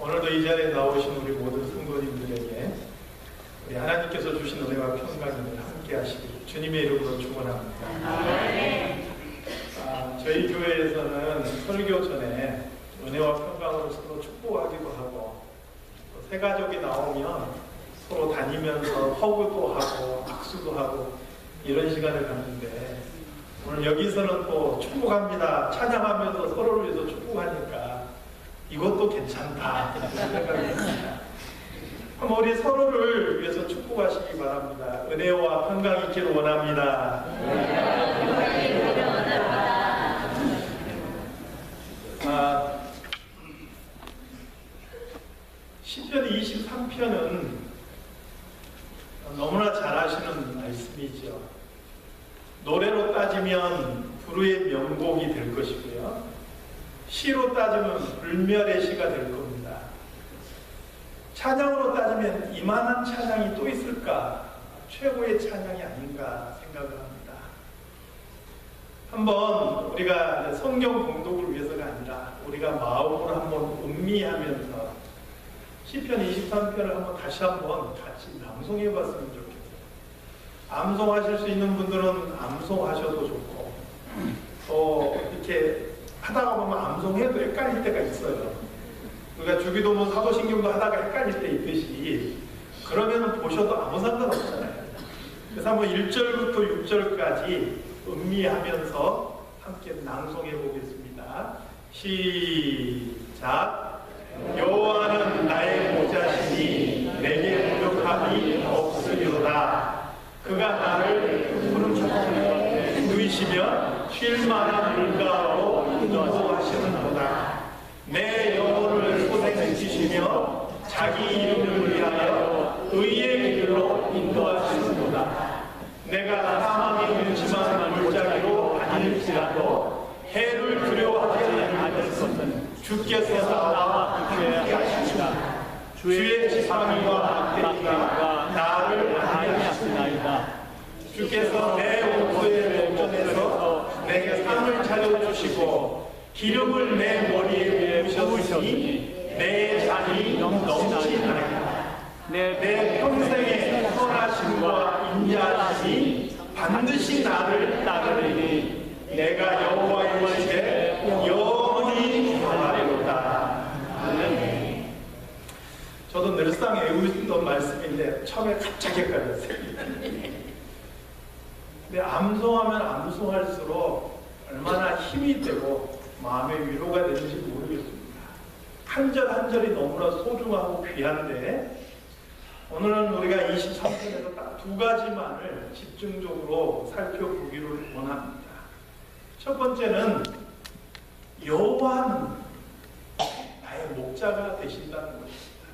오늘도 이 자리에 나오신 우리 모든 성도님들에게 우리 하나님께서 주신 은혜와 평강을 함께 하시길 주님의 이름으로 축원합니다. 아, 저희 교회에서는 설교 전에 은혜와 평강으로 서로 축복하기도 하고 또새 가족이 나오면 서로 다니면서 허구도 하고 악수도 하고 이런 시간을 갖는데 오늘 여기서는 또 축복합니다. 찬양하면서 서로를 위해서 축복하니까 이것도 괜찮다. 그럼 우리 서로를 위해서 축복하시기 바랍니다. 은혜와 평강이 있기를 원합니다. 아, 시편 23편은 너무나 잘 아시는 말씀이죠. 노래로 따지면 불후의 명곡이 될 것이고요. 시로 따지면 불멸의 시가 될 겁니다. 찬양으로 따지면 이만한 찬양이 또 있을까? 최고의 찬양이 아닌가 생각을 합니다. 한번 우리가 성경 공독을 위해서가 아니라 우리가 마음으로 한번 음미하면서 시편 23편을 한번 다시 한번 같이 낭송해 봤으면 좋겠어요. 암송하실 수 있는 분들은 암송하셔도 좋고 또 이렇게 하다가 보면 암송해도 헷갈릴 때가 있어요. 우리가 주기도문 사도신경도 하다가 헷갈릴 때 있듯이 그러면 보셔도 아무 상관없잖아요. 그래서 한번 1절부터 6절까지 음미하면서 함께 낭송해 보겠습니다. 시작. 여호와는 나의 보좌시니 내게 부족함이 없으리로다. 그가 나를 푸른 초목에 누이시며 쉴 만한 물가로 인도하시는도다. 내 영혼을 소생시키시며 자기 이름을 위하여 의의 길로 인도하시는도다. 내가 사망의 음침한 물자리로 다닐지라도 해를 두려워하지 것은 주께서 나와 함께 하시리라. 주의 지팡이와 막대기가 나를 안위하시나이다. 주께서 내 내게 상을 차려주시고 기름을 내 머리에 부으셨으니 내 잔이 넘치나이다. 내 평생의 선하심과 인자하심이 반드시 나를 따르리니 내가 여호와의 집에 영원히 거하리로다. 아멘. 저도 늘상 외우던 말씀인데 처음에 갑자기 헷갈렸어요. 근데 암송하면 암송할수록 얼마나 힘이 되고 마음의 위로가 되는지 모르겠습니다. 한 절 한 절이 너무나 소중하고 귀한데 오늘은 우리가 23편에서 딱 두 가지만을 집중적으로 살펴보기를 원합니다. 첫 번째는 여호와는 나의 목자가 되신다는 것입니다.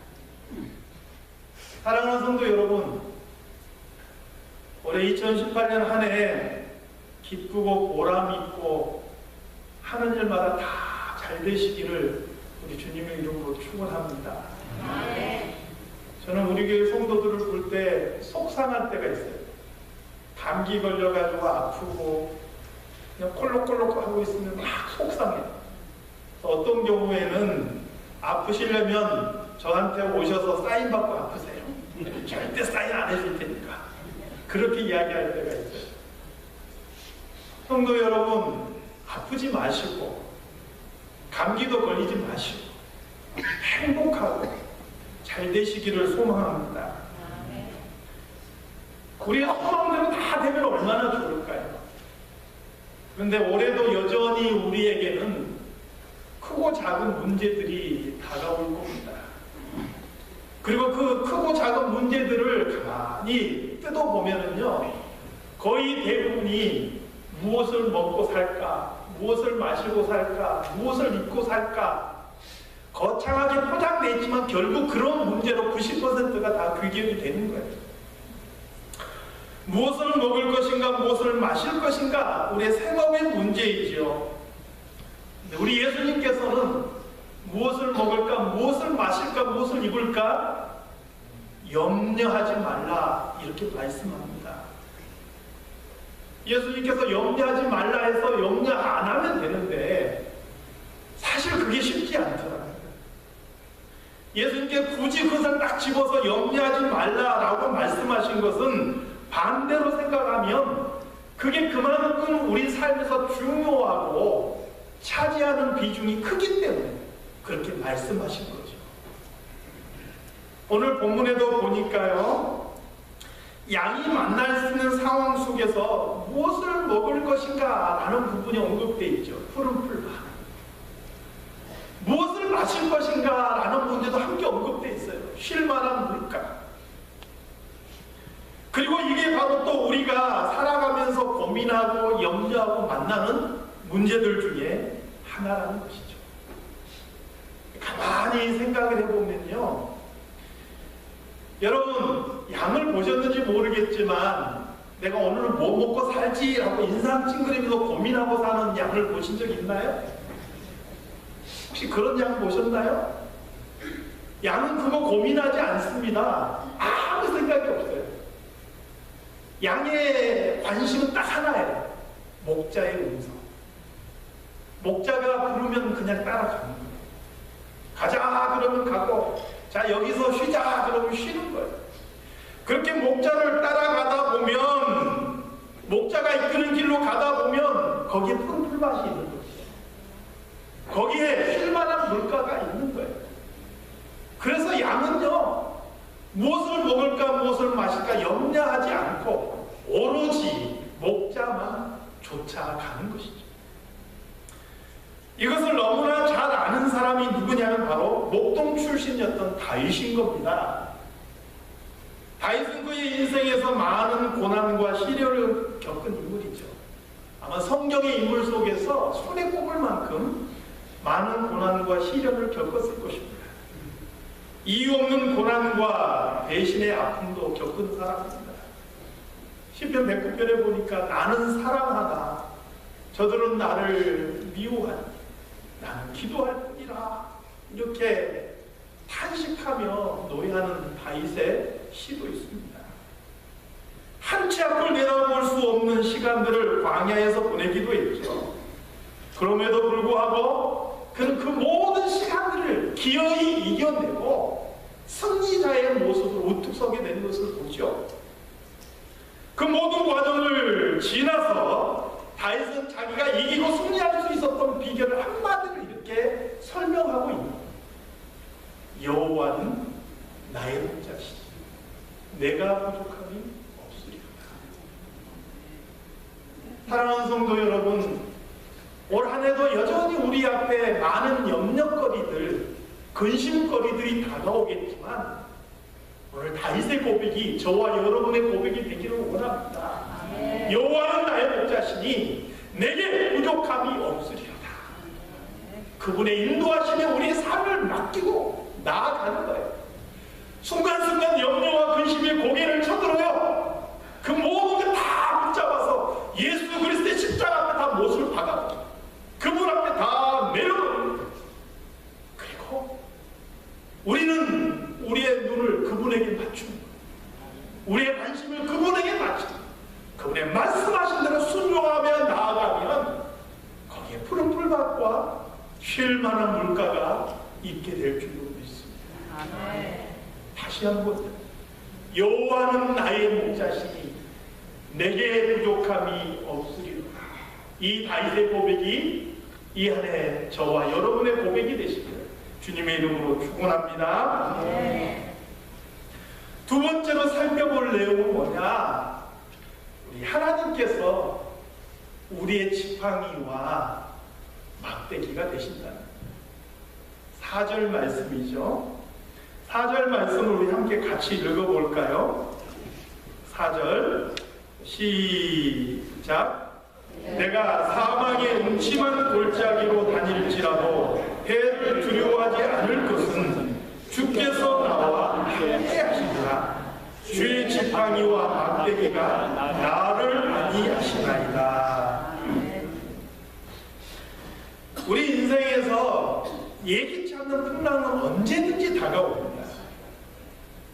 사랑하는 성도 여러분, 올해 2018년 한 해 기쁘고 보람 있고 하는 일마다 다 잘 되시기를 우리 주님의 이름으로 축원합니다. 저는 우리 교회 성도들을 볼 때 속상할 때가 있어요. 감기 걸려가지고 아프고 그냥 콜록콜록 하고 있으면 막 속상해요. 어떤 경우에는 아프시려면 저한테 오셔서 사인 받고 아프세요. 절대 사인 안 해줄 테니까. 그렇게 이야기할 때가 있어요. 성도 여러분, 아프지 마시고, 감기도 걸리지 마시고, 행복하고, 잘 되시기를 소망합니다. 우리의 소망대로 다 되면 얼마나 좋을까요? 그런데 올해도 여전히 우리에게는 크고 작은 문제들이 다가올 겁니다. 그리고 그 크고 작은 문제들을 가만히 뜯어보면은요, 거의 대부분이 무엇을 먹고 살까, 무엇을 마시고 살까, 무엇을 입고 살까, 거창하게 포장되어 있지만 결국 그런 문제로 90%가 다 귀결이 되는 거예요. 무엇을 먹을 것인가, 무엇을 마실 것인가, 우리의 생업의 문제이죠. 우리 예수님께서는 무엇을 먹을까, 무엇을 마실까, 무엇을 입을까, 염려하지 말라, 이렇게 말씀합니다. 예수님께서 염려하지 말라 해서 염려 안 하면 되는데, 사실 그게 쉽지 않더라고요. 예수님께 굳이 그것을 딱 집어서 염려하지 말라라고 말씀하신 것은 반대로 생각하면 그게 그만큼 우리 삶에서 중요하고 차지하는 비중이 크기 때문에 그렇게 말씀하신 거죠. 오늘 본문에도 보니까요. 양이 만날 수 있는 상황 속에서 무엇을 먹을 것인가 라는 부분이 언급되어 있죠. 푸른 풀밭. 무엇을 마실 것인가 라는 문제도 함께 언급되어 있어요. 쉴만한 물가. 그리고 이게 바로 또 우리가 살아가면서 고민하고 염려하고 만나는 문제들 중에 하나라는 것이죠. 가만히 생각을 해보면요. 여러분, 양을 보셨는지 모르겠지만, 내가 오늘은 뭐 먹고 살지라고 인상 찡그리면서 고민하고 사는 양을 보신 적 있나요? 혹시 그런 양 보셨나요? 양은 그거 고민하지 않습니다. 아무 생각이 없어요. 양의 관심은 딱 하나예요. 목자의 음성. 목자가 부르면 그냥 따라가는 거예요. 가자 그러면 가고 자 여기서 쉬자 그러면 쉬는 거예요. 그렇게 목자를 따라가다 보면 목자가 이끄는 길로 가다 보면 거기에 푸른 풀밭이 있는 거죠. 거기에 쉴만한 물가가 있는 거예요. 그래서 양은요 무엇을 먹을까 무엇을 마실까 염려하지 않고 오로지 목자만 쫓아가는 것이죠. 이것을 너무나 잘 아는 사람이 누구냐면 바로 목동 출신이었던 다윗인 겁니다. 인생에서 많은 고난과 시련을 겪은 인물이죠. 아마 성경의 인물 속에서 손에 꼽을 만큼 많은 고난과 시련을 겪었을 것입니다. 이유 없는 고난과 배신의 아픔도 겪은 사람입니다. 10편 109편에 보니까 나는 사랑하다. 저들은 나를 미워하니 나는 기도할 뿐이라. 이렇게 탄식하며 노래하는 다윗의 시도 있습니다. 한 치 앞을 내다볼 수 없는 시간들을 광야에서 보내기도 했죠. 그럼에도 불구하고 그는 그 모든 시간들을 기어이 이겨내고 승리자의 모습으로 우뚝 서게 된 것을 보죠. 그 모든 과정을 지나서 다윗은 자기가 이기고 승리할 수 있었던 비결을 한마디로 이렇게 설명하고 있는 거예요. 여호와는 나의 목자시니 내가 부족함이 없으리로다. 사랑하는 성도 여러분, 올 한해도 여전히 우리 앞에 많은 염려거리들, 근심거리들이 다가오겠지만 오늘 다윗의 고백이 저와 여러분의 고백이 되기를 원합니다. 여호와는 나의 목자시니 내게 부족함이 없으리로다. 그분의 인도하심에 우리의 삶을 맡기고 나아가는 거예요. 순간순간 염려와 근심에 고개를 쳐들어요. 그 모든 걸다 붙잡아서 예수 그리스도의 십자가 앞에 다 못을 박아 그분 앞에 다 내려버립니다. 그리고 우리는 우리의 눈을 그분에게 맞추는 거예요. 우리의 관심을 그분에게 맞추는 거예요. 그분의 말씀하신 대로 순종하며 나아가면 거기에 푸른 풀밭과 쉴 만한 물가가 있게 될 줄로 믿습니다. 다시 한번 여호와는 나의 목자시니 내게 부족함이 없으리로다. 이 다윗의 고백 이이 한해 저와 여러분의 고백이 되시기를 주님의 이름으로 축원합니다. 두 번째로 살펴볼 내용은 뭐냐? 우리 하나님께서 우리의 지팡이와 막대기가 되신다는 4절 말씀이죠. 4절 말씀을 우리 함께 같이 읽어볼까요? 4절 시작 내가 사망의 음침한 골짜기로 다닐지라도 해를 두려워하지 않을 것은 주께서 나와 함께 하시리라 주의 지팡이와 막대기가 나를 안위하시나이다 우리 인생에서 예기치 않는 풍랑은 언제든지 다가옵니다.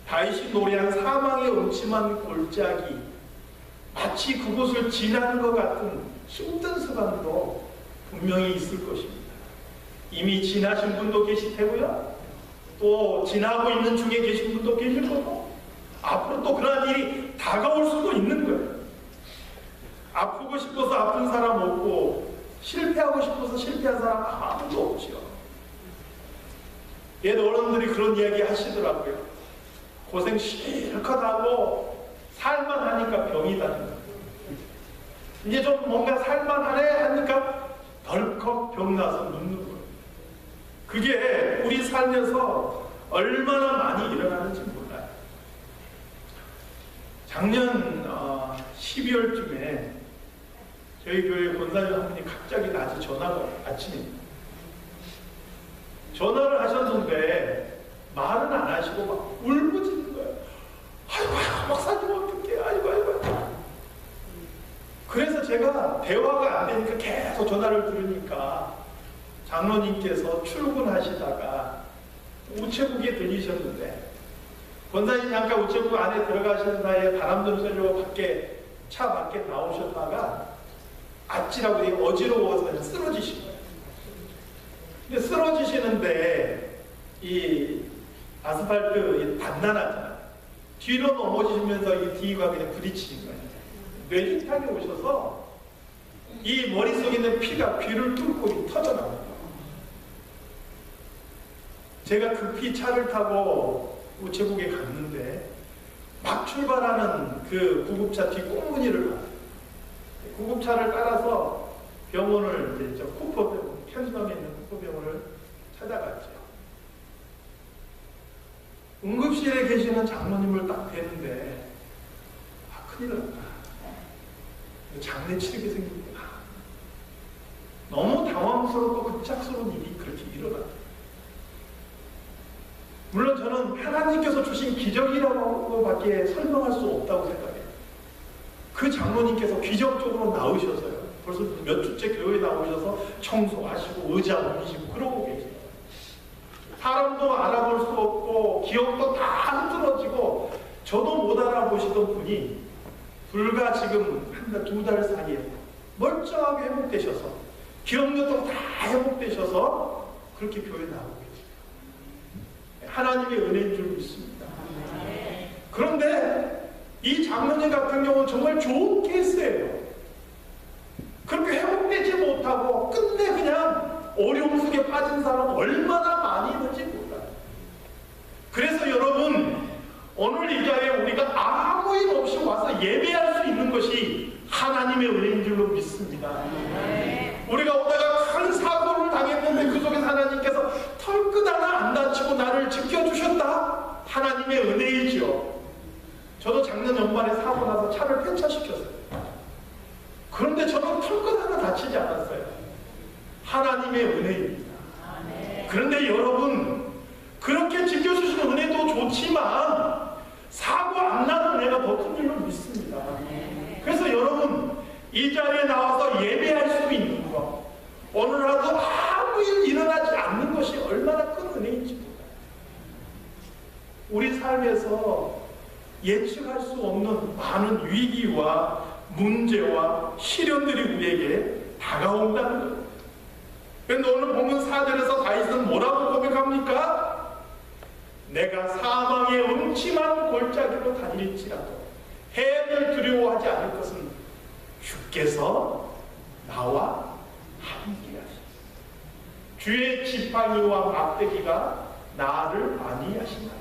다윗이 노래한 사망의 음침한 골짜기 마치 그곳을 지나는 것 같은 힘든 순간도 분명히 있을 것입니다. 이미 지나신 분도 계실 테고요. 또 지나고 있는 중에 계신 분도 계실 거고 앞으로 또 그러한 일이 다가올 수도 있는 거예요. 아프고 싶어서 아픈 사람 없고 실패하고 싶어서 실패한 사람 아무도 없죠. 옛 어른들이 그런 이야기 하시더라고요. 고생 실컷 하고 살만 하니까 병이다는 거예요. 이제 좀 뭔가 살만하네 하니까 덜컥 병나서 눕는 거예요. 그게 우리 살면서 얼마나 많이 일어나는지 몰라요. 작년 어, 12월쯤에 저희 교회 권사님 한 분이 갑자기 낮에 전화가 아침에 전화를 하셨는데 말은 안 하시고 막 울부짖는 거예요. 아이고, 아이고 목사님 어떡해 아이고 아이고. 제가 대화가 안 되니까 계속 전화를 들으니까 장로님께서 출근하시다가 우체국에 들리셨는데 권사님 잠깐 우체국 안에 들어가시는 사이에 바람 좀 쐬려고 밖에 차 밖에 나오셨다가 아찔하고 어지러워서 쓰러지신 거예요. 근데 쓰러지시는데 이 아스팔트 이 단단하잖아. 뒤로 넘어지시면서 이 뒤가 그냥 부딪히는 거예요. 뇌진탕이 오셔서 이 머릿속에 있는 피가 귀를 뚫고 터져 나옵니다. 제가 급히 차를 타고 우체국에 갔는데 막 출발하는 그 구급차 뒤 꽁무니를 봤어요. 구급차를 따라서 병원을 이제 저 쿠퍼 병원, 편의점에 있는 쿠퍼 병원을 찾아갔죠. 응급실에 계시는 장로님을 딱 뵀는데 아 큰일 났다. 장례 치르게 생겼구나. 너무 당황스럽고 급작스러운 일이 그렇게 일어났다. 물론 저는 하나님께서 주신 기적이라고밖에 설명할 수 없다고 생각해요. 그 장로님께서 기적적으로 나오셔서요. 벌써 몇 주째 교회에 나오셔서 청소하시고 의자 옮기시고 그러고 계세요. 사람도 알아볼 수 없고 기억도 다 흐트러지고 저도 못 알아보시던 분이 불과 지금 한 달, 두 달 사이에 멀쩡하게 회복되셔서 기억력도 다 회복되셔서 그렇게 교회 나오고 계세요. 하나님의 은혜인 줄 믿습니다. 그런데 이 장로님 같은 경우는 정말 좋은 케이스예요. 그렇게 회복되지 못하고 끝내 그냥 어려움 속에 빠진 사람 얼마나 많이 있는지 몰라요. 그래서 여러분 오늘 이 자리에 우리가 아무 일 없이 와서 예배할 수 있는 것이 하나님의 은혜인 줄로 믿습니다. 우리가 오다가 큰 사고를 당했는데 그 속에서 하나님께서 털끝 하나 안 다치고 나를 지켜주셨다. 하나님의 은혜이죠. 저도 작년 연말에 사고 나서 차를 폐차시켰어요. 그런데 저는 털끝 하나 다치지 않았어요. 하나님의 은혜입니다. 그런데 여러분, 그렇게 지켜주시는 은혜도 좋지만, 사고 안 나는 은혜가 더 큰 줄로 믿습니다. 그래서 여러분, 이 자리에 나와서 예배할 수 오늘 하루 아무 일 일어나지 않는 것이 얼마나 큰 은혜인지. 우리 삶에서 예측할 수 없는 많은 위기와 문제와 시련들이 우리에게 다가온다는 거예요. 그런데 오늘 보면 4절에서 다윗은 뭐라고 고백합니까? 내가 사망의 음침한 골짜기로 다닐지라도 해를 두려워하지 않을 것은 주께서 나와 함께하시니 주의 지팡이와 막대기가 나를 안위하신다.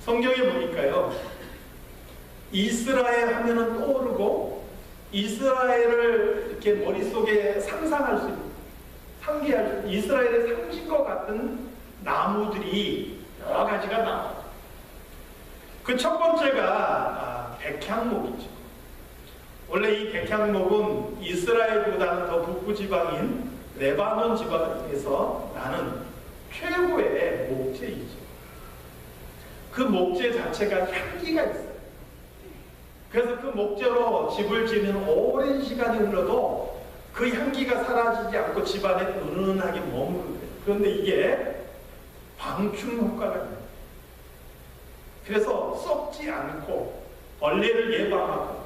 성경에 보니까요. 이스라엘 하면은 떠오르고 이스라엘을 이렇게 머릿속에 상상할 수 있는 상기할 수 이스라엘의 상징과 같은 나무들이 여러 가지가 나와요. 그 첫 번째가 아, 백향목이죠. 원래 이 백향목은 이스라엘보다는 더 북부 지방인 레바논 지방에서 나는 최고의 목재이죠. 그 목재 자체가 향기가 있어요. 그래서 그 목재로 집을 지으면 오랜 시간이 흘러도 그 향기가 사라지지 않고 집안에 은은하게 머무르게 돼요. 그런데 이게 방충 효과가 있어요. 그래서 썩지 않고 벌레를 예방하고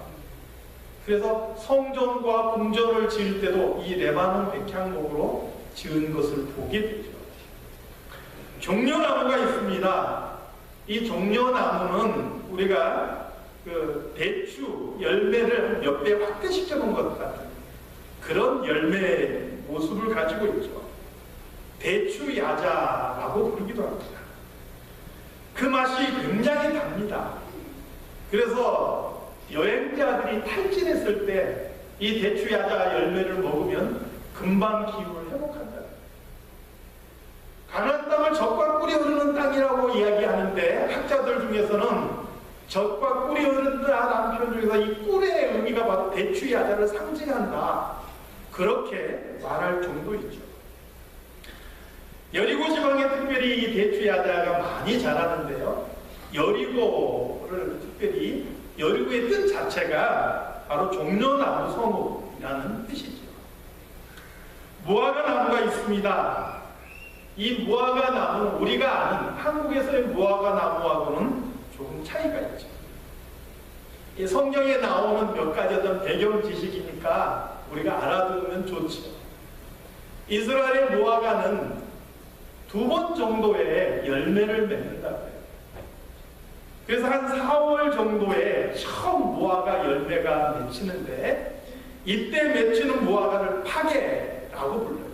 그래서 성전과 궁전을 지을 때도 이 레바논 백향목으로 지은 것을 보게 되죠. 종려나무가 있습니다. 이 종려나무는 우리가 그 대추 열매를 몇 배 확대시켜 놓은 것 같은 그런 열매 모습을 가지고 있죠. 대추 야자라고 부르기도 합니다. 그 맛이 굉장히 답니다. 그래서 여행자들이 탈진했을 때 이 대추 야자 열매를 먹으면 금방 기운을 회복한다. 가나안 땅을 젖과 꿀이 흐르는 땅이라고 이야기하는데 학자들 중에서는 젖과 꿀이 흐른다라는 표현 중에서 이 꿀의 의미가 바로 대추 야자를 상징한다. 그렇게 말할 정도이죠. 여리고 지방에 특별히 이 대추 야자가 많이 자라는데요. 여리고를 특별히 여리고의 뜻 자체가 바로 종려나무 성읍이라는 뜻이죠. 무화과 나무가 있습니다. 이 무화과 나무는 우리가 아는 한국에서의 무화과 나무하고는 조금 차이가 있죠. 이 성경에 나오는 몇 가지 어떤 배경 지식이니까 우리가 알아두면 좋죠. 이스라엘의 무화과는 두 번 정도의 열매를 맺는다고 해요. 그래서 한 4월 정도에 처음 무화과 열매가 맺히는데 이때 맺히는 무화과를 파게라고 불러요.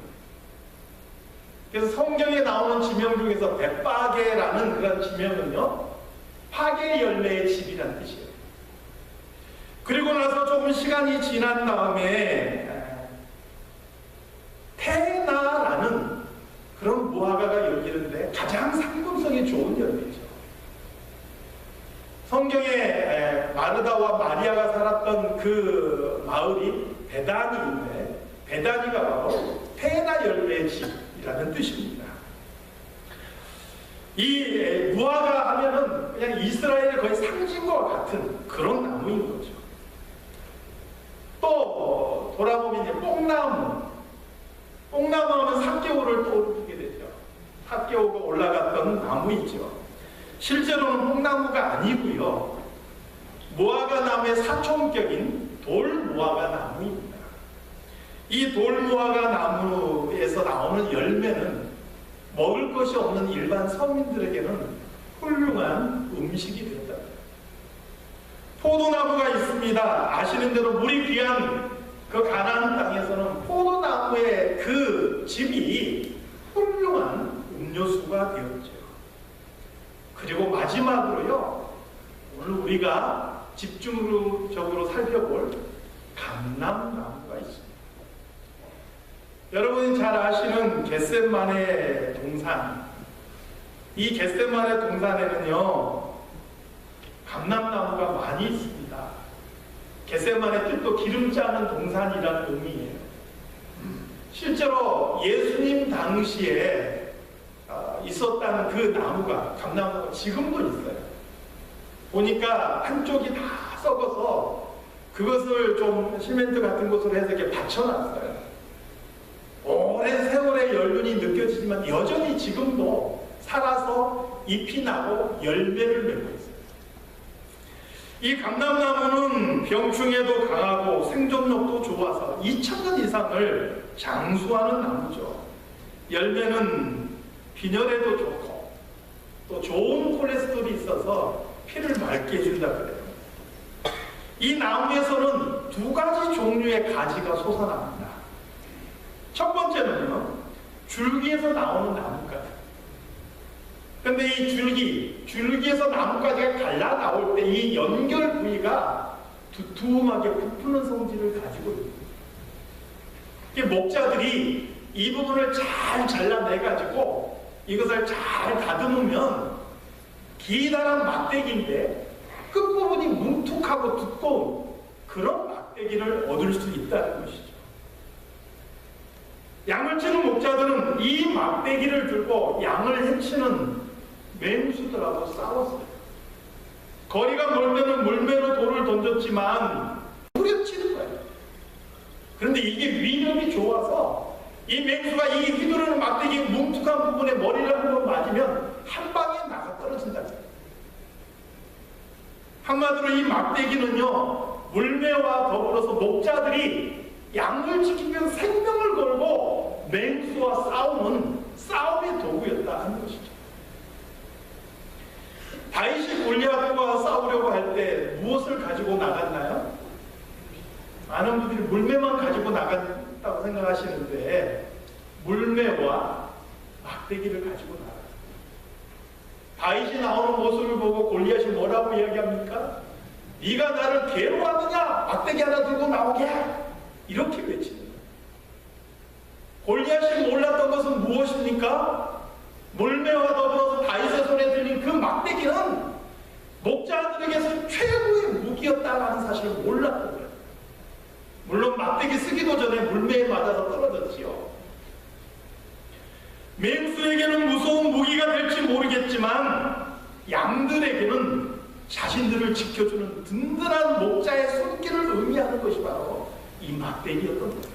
그래서 성경에 나오는 지명 중에서 백파게라는 그런 지명은요, 파게 열매의 집이라는 뜻이에요. 그리고 나서 조금 시간이 지난 다음에 테나라는 그런 무화과가 열리는데 가장 상품성이 좋은 열매죠. 성경에 마르다와 마리아가 살았던 그 마을이 베다니인데 베다니가 바로 테나 열매의 집이라는 뜻입니다. 이 무화과 하면은 그냥 이스라엘의 거의 상징과 같은 그런 나무인 거죠. 또 돌아보면 이제 뽕나무, 뽕나무 하면 삽개오를 떠오르게 되죠. 삽개오가 올라갔던 나무이죠. 실제로는 뽕나무가 아니고요. 무화과 나무의 사촌격인 돌무화과 나무입니다. 이 돌무화과 나무에서 나오는 열매는 먹을 것이 없는 일반 서민들에게는 훌륭한 음식이 된다. 포도나무가 있습니다. 아시는 대로 물이 귀한 그 가나안 땅에서는 포도나무의 그 즙이 훌륭한 음료수가 되었죠. 그리고 마지막으로요. 오늘 우리가 집중적으로 살펴볼 감람나무가 있습니다. 여러분이 잘 아시는 겟셋만의 동산. 이 겟셋만의 동산에는요. 감람나무가 많이 있습니다. 겟셋만의 뜻도 기름 짜는 동산이라는 의미예요. 실제로 예수님 당시에 어, 있었다는 그 나무가 감나무가 지금도 있어요. 보니까 한쪽이 다 썩어서 그것을 좀 시멘트 같은 곳으로 해서 이렇게 받쳐놨어요. 오랜 세월의 연륜이 느껴지지만 여전히 지금도 살아서 잎이 나고 열매를 맺고 있어요. 이 감람나무는 병충해도 강하고 생존력도 좋아서 2천년 이상을 장수하는 나무죠. 열매는 빈혈에도 좋고 또 좋은 콜레스테롤이 있어서 피를 맑게 해준다 그래요. 이 나무에서는 두 가지 종류의 가지가 솟아납니다. 첫 번째는요, 줄기에서 나오는 나뭇가지. 근데 이 줄기, 줄기에서 나뭇가지가 갈라 나올 때 이 연결 부위가 두툼하게 부푸는 성질을 가지고 있습니다. 목자들이 이 부분을 잘 잘라내가지고 이것을 잘 다듬으면 기다란 막대기인데 끝부분이 뭉툭하고 두꺼운 그런 막대기를 얻을 수 있다는 것이죠. 양을 치는 목자들은 이 막대기를 들고 양을 해치는 맹수들하고 싸웠어요. 거리가 멀 때는 물매로 돌을 던졌지만 후려치는 거예요. 그런데 이게 위력이 좋아서 이 맹수가 이 휘두르는 막대기 뭉툭한 부분에 머리를 한 번 맞으면 한 방에 나가 떨어진다. 한마디로 이 막대기는요 물매와 더불어서 목자들이 양을 지키기 위해서 생명을 걸고 맹수와 싸우는 싸움의 도구였다 하는 것이죠. 다윗이 골리앗과 싸우려고 할 때 무엇을 가지고 나갔나요? 많은 분들이 물매만 가지고 나갔다고 생각하시는데 물매와 막대기를 가지고 나갔어요. 다윗이 나오는 모습을 보고 골리앗이 뭐라고 이야기합니까? 네가 나를 괴로워하느냐? 막대기 하나 들고 나오게 이렇게 거예요. 골리앗이 몰랐던 것은 무엇입니까? 물매와 더불어서 다윗의 손에 들린 그 막대기는 목자들에게서 최고의 무기였다라는 사실을 몰랐던 거예요. 물론 막대기 쓰기도 전에 물매에 맞아서 떨어졌지요. 맹수에게는 무서운 무기가 될지 모르겠지만 양들에게는 자신들을 지켜주는 든든한 목자의 손길을 의미하는 것이 바로 이 막대기였던 거예요.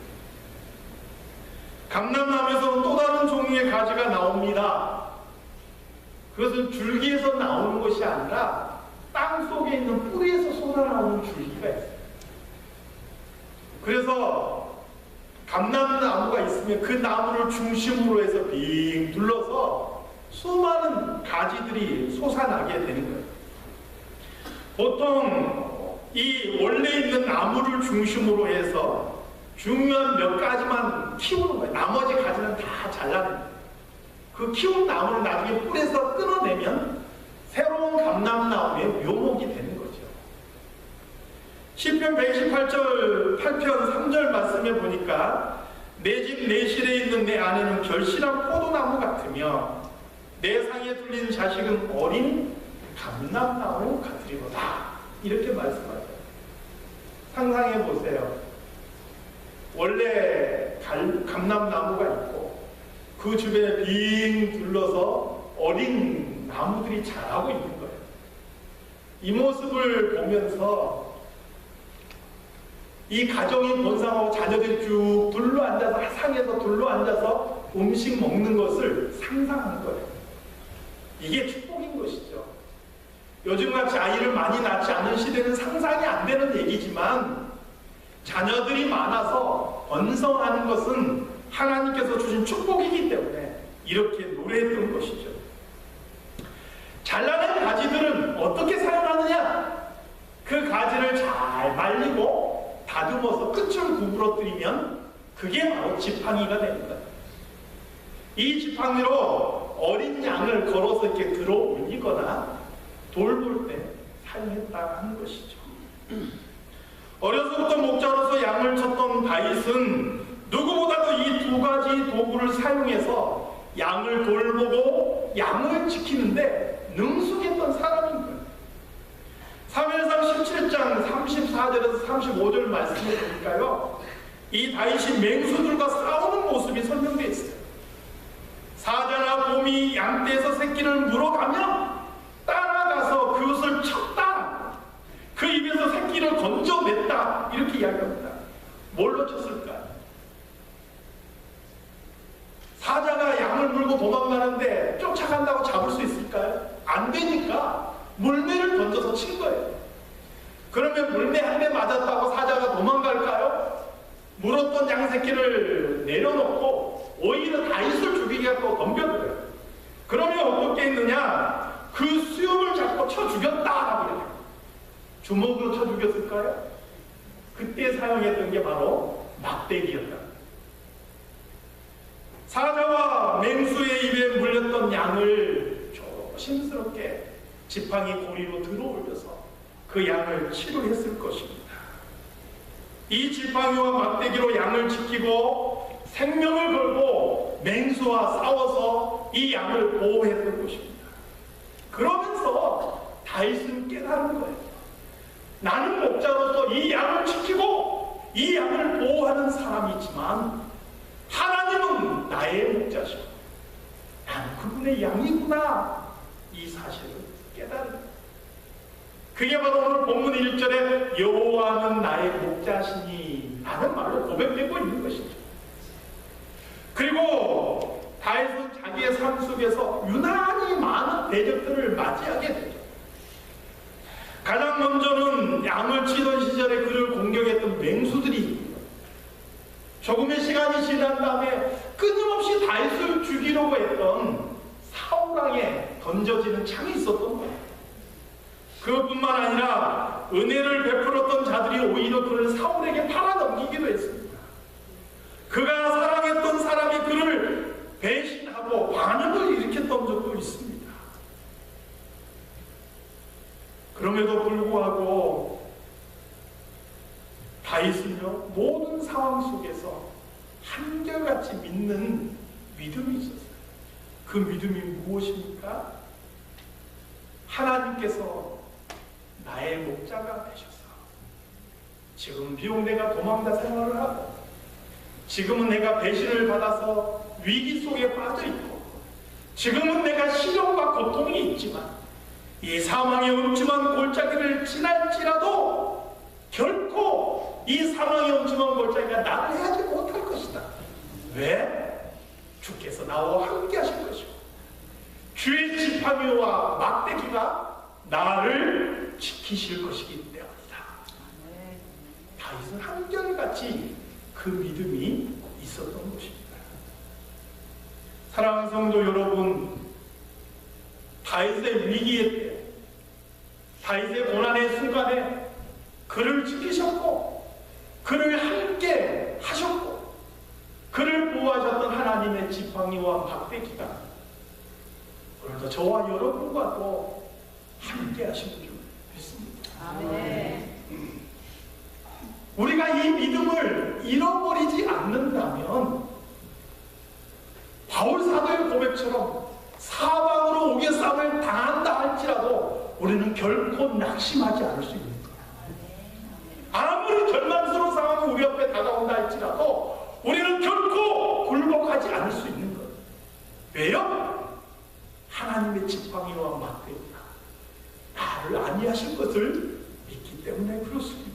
강남남에서는 또 다른 종류의 가지가 나옵니다. 그것은 줄기에서 나오는 것이 아니라 땅 속에 있는 뿌리에서 솟아나오는 줄기가 있어요. 그래서 감남나무가 있으면 그 나무를 중심으로 해서 빙 둘러서 수많은 가지들이 솟아나게 되는 거예요. 보통 이 원래 있는 나무를 중심으로 해서 중요한 몇 가지만 키우는 거예요. 나머지 가지는 다 잘라냅니다. 그 키운 나무를 나중에 뿌리에서 끊어내면 새로운 감람나무의 묘목이 되는 거죠. 시편 128절 8편 3절 말씀에 보니까 내 집 내실에 있는 내 아내는 결실한 포도나무 같으며 내 상에 둘린 자식은 어린 감람나무 같으리로다 이렇게 말씀하죠. 상상해 보세요. 원래 갈- 감람나무가 있고 그 주변에 빙 둘러서 어린 나무들이 자라고 있는 거예요. 이 모습을 보면서 이 가정이 번성하고 자녀들이 쭉 둘러 앉아서 상에서 둘러 앉아서 음식 먹는 것을 상상하는 거예요. 이게 축복인 것이죠. 요즘같이 아이를 많이 낳지 않은 시대는 상상이 안 되는 얘기지만 자녀들이 많아서 번성하는 것은 하나님께서 주신 축복이기 때문에 이렇게 노래했던 것이죠. 잘라낸 가지들은 어떻게 사용하느냐? 그 가지를 잘 말리고 다듬어서 끝을 구부러뜨리면 그게 바로 지팡이가 됩니다. 이 지팡이로 어린 양을 걸어서 이렇게 들어 올리거나 돌볼 때 사용했다 하는 것이죠. 어려서부터 목자로서 양을 쳤던 다윗은 누구보다도 이 두 가지 도구를 사용해서 양을 돌보고 양을 지키는데 능숙했던 사람인 3일상 17장 34절에서 35절 말씀을 보니까요. 이 다윗이 맹수들과 싸우는 모습이 설명되어 있어요. 사자나 곰이 양떼에서 새끼를 물어가면 따라가서 그것을 쳤다. 그 입에서 새끼를 건져냈다. 이렇게 이야기합니다. 뭘로 쳤을까? 사자가 양을 물고 도망가는데 쫓아간다고 잡을 수 있을까요? 안 되니까 물매를 던져서 친 거예요. 그러면 물매 한 대 맞았다고 사자가 도망갈까요? 물었던 양새끼를 내려놓고 오히려 다윗을 죽이게 갖고 덤벼들어요. 그러면 어떻게 했느냐? 그 수염을 잡고 쳐 죽였다라고 그래요. 주먹으로 쳐 죽였을까요? 그때 사용했던 게 바로 막대기였다. 사자와 맹수의 입에 물렸던 양을 조심스럽게 지팡이 고리로 들어 올려서 그 양을 치료했을 것입니다. 이 지팡이와 막대기로 양을 지키고 생명을 걸고 맹수와 싸워서 이 보호했던 것입니다. 그러면서 다윗은 깨달은 거예요. 나는 목자로서 이 양을 지키고 이 양을 보호하는 사람이지만 하나님은 나의 목자시고 나는 그분의 양이구나 이 사실을 깨달은 그게 바로 오늘 본문 1절에 여호와는 나의 목자시니 라는 말로 고백되고 있는 것이죠. 그리고 다윗은 자기의 삶 속에서 유난히 많은 대적들을 맞이하게 되죠. 가장 먼저는 양을 치던 시절에 그를 공격했던 맹수들이 조금의 시간이 지난 다음에 끊임없이 다윗을 죽이려고 했던 사울왕에 던져지는 창이 있었던 거예요. 그것뿐만 아니라 은혜를 베풀었던 자들이 오히려 그를 사울에게 팔아넘기기도 했습니다. 그가 그를 배신하고 반역을 일으켰던 적도 있습니다. 그럼에도 불구하고 다윗은요 모든 상황 속에서 한결같이 믿는 믿음이 있었어요. 그 믿음이 무엇입니까? 하나님께서 나의 목자가 되셔서 지금 비록 내가 도망다 생활을 하고 지금은 내가 배신을 받아서 위기 속에 빠져 있고 지금은 내가 시련과 고통이 있지만 이 사망의 음침한 골짜기를 지날지라도 결코 이 사망의 음침한 골짜기가 나를 해하지 못할 것이다. 왜? 주께서 나와 함께 하실 것이고 주의 지팡이와 막대기가 나를 지키실 것이기 때문이다. 다윗은 한결같이 그 믿음이 있었던 것입니다. 사랑하는 성도 여러분, 다윗의 위기의 때, 다윗의 고난의 순간에 그를 지키셨고, 그를 함께 하셨고, 그를 보호하셨던 하나님의 지팡이와 막대기가 오늘도 저와 여러분과도 함께 하시는 줄 믿습니다. 우리가 이 믿음을 잃어버리지 않는다면 사도의 고백처럼 사방으로 옥외싸움을 당한다 할지라도 우리는 결코 낙심하지 않을 수 있는 거예요. 아무리 절망스러운 상황이 우리 옆에 다가온다 할지라도 우리는 결코 굴복하지 않을 수 있는 거예요. 왜요? 하나님의 지팡이와 막대기가 나를 안위하실 것을 믿기 때문에 그렇습니다.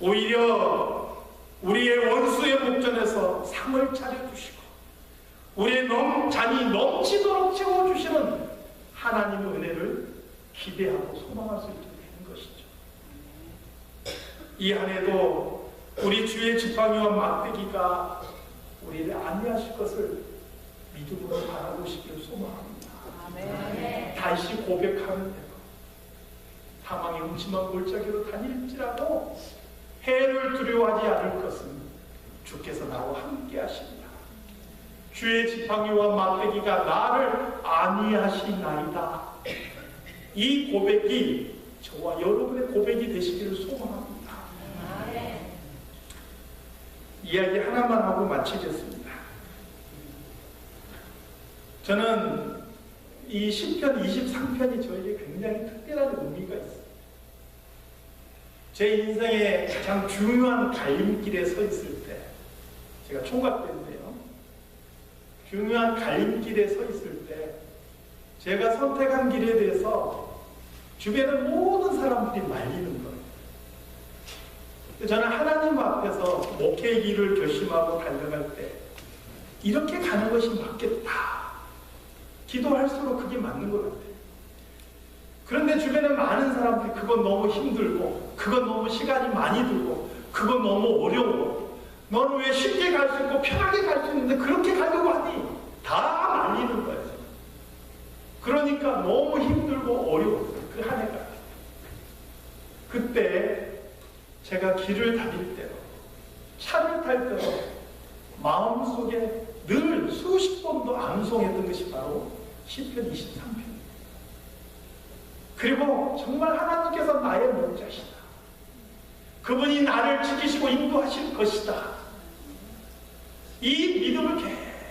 오히려 우리의 원수의 목전에서 상을 차려주시고 우리의 넘, 잔이 넘치도록 채워주시는 하나님의 은혜를 기대하고 소망할 수 있게 되는 것이죠. 이 한해도 우리 주의 지팡이와 막대기가 우리를 안위하실 것을 믿음으로 바라보시길 소망합니다. 다시 고백하는 대로 사망의 음침한 골짜기로 다닐지라도 해를 두려워하지 않을 것은 주께서 나와 함께 하십니다. 주의 지팡이와 막대기가 나를 안위하시나이다. 이 고백이 저와 여러분의 고백이 되시기를 소망합니다. 이야기 하나만 하고 마치겠습니다. 저는 이 10편, 23편이 저에게 굉장히 특별한 의미가 있어요. 제 인생의 가장 중요한 갈림길에 서 있을 때, 제가 총각 때인데요. 중요한 갈림길에 서 있을 때, 제가 선택한 길에 대해서 주변의 모든 사람들이 말리는 거예요. 저는 하나님 앞에서 목회 길을 결심하고 달려갈 때, 이렇게 가는 것이 맞겠다. 기도할수록 그게 맞는 것 같아요. 그런데 주변에 많은 사람들이 그건 너무 힘들고, 그건 너무 시간이 많이 들고, 그건 너무 어려워. 너는 왜 쉽게 갈 수 있고 편하게 갈 수 있는데 그렇게 가려고 하니? 다 말리는 거예요. 그러니까 너무 힘들고 어려웠어요. 그 한 해가. 그때 제가 길을 다닐 때로, 차를 탈 때로 마음속에 늘 수십 번도 암송했던 것이 바로 10편 23편. 그리고 정말 하나님께서 나의 목자시다. 그분이 나를 지키시고 인도하실 것이다. 이 믿음을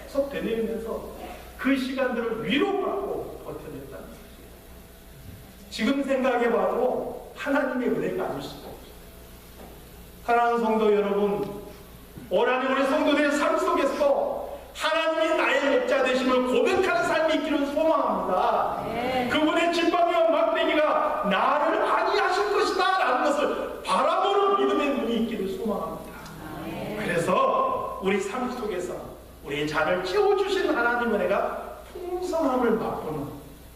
계속 되뇌면서 그 시간들을 위로받고 버텨냈다는 거죠. 지금 생각해봐도 하나님의 은혜가 아닐 수가 없어요. 사랑하는 성도 여러분, 올 한해 우리 성도들의 삶 속에서 하나님이 나의 목자 되심을 고백하는 삶이 있기를 소망합니다. 그분의 지팡이와 막대기가 나를 안위하실 것이다 라는 것을 바라보는 믿음의 눈이 있기를 소망합니다. 그래서 우리 삶 속에서 우리의 잔을 채워주시는 하나님 은혜가 풍성함을 맛보는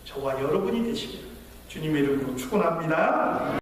저와 여러분이 되시기를 주님의 이름으로 축원합니다.